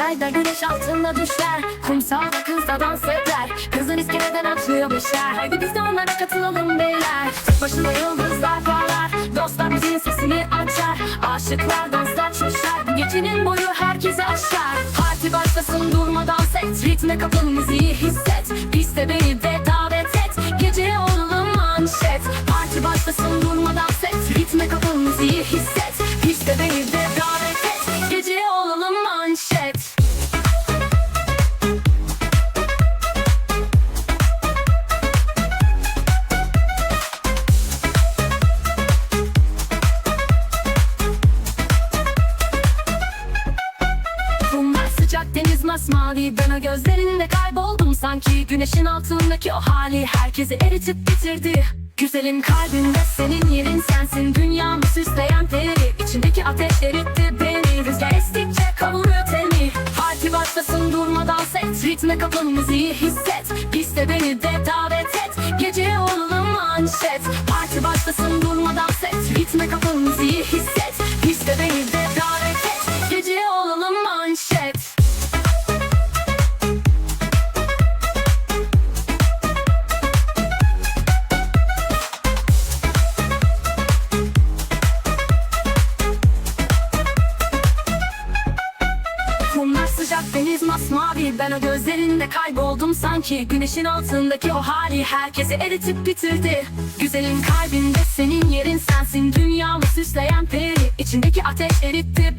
Sahilde güneş altında düşler Kumsalda kız da dans eder. Kızın iskeleden atıyor beşer Haydi biz de onlara katılalım beyler. Tek başına yıldızlar parlar. Dostlar müziğin sesini açar. Aşıklar danslar coşar Bu gecenin boyu herkese aşar. Parti başlasın durma dans et. Ritme kapıl müziği hisset. Piste beni de davet et. Gece olalım manşet. Parti başlasın durma dans et. Ritme kapıl müziği hisset. Piste beni de davet et sıcak deniz masmavi Ben o gözlerinde kayboldum sanki. Güneşin altındaki o hali Herkesi eritip bitirdi. Güzelim kalbimde senin yerin sensin. Dünyamı süsleyen peri İçindeki ateş eritti beni. Rüzgar estikçe kavuruyor teni. Parti başlasın durma dans et. Ritme kapıl müziği hisset. Piste beni de davet et. Gece olalım manşet. Parti başlasın durma dans et. Ritme kapıl müziği hisset. Piste beni de masmavi Ben o gözlerinde kayboldum sanki. Güneşin altındaki o hali Herkesi eritip bitirdi. Güzelim kalbinde senin yerin sensin. Dünyamı süsleyen peri İçindeki ateş eritti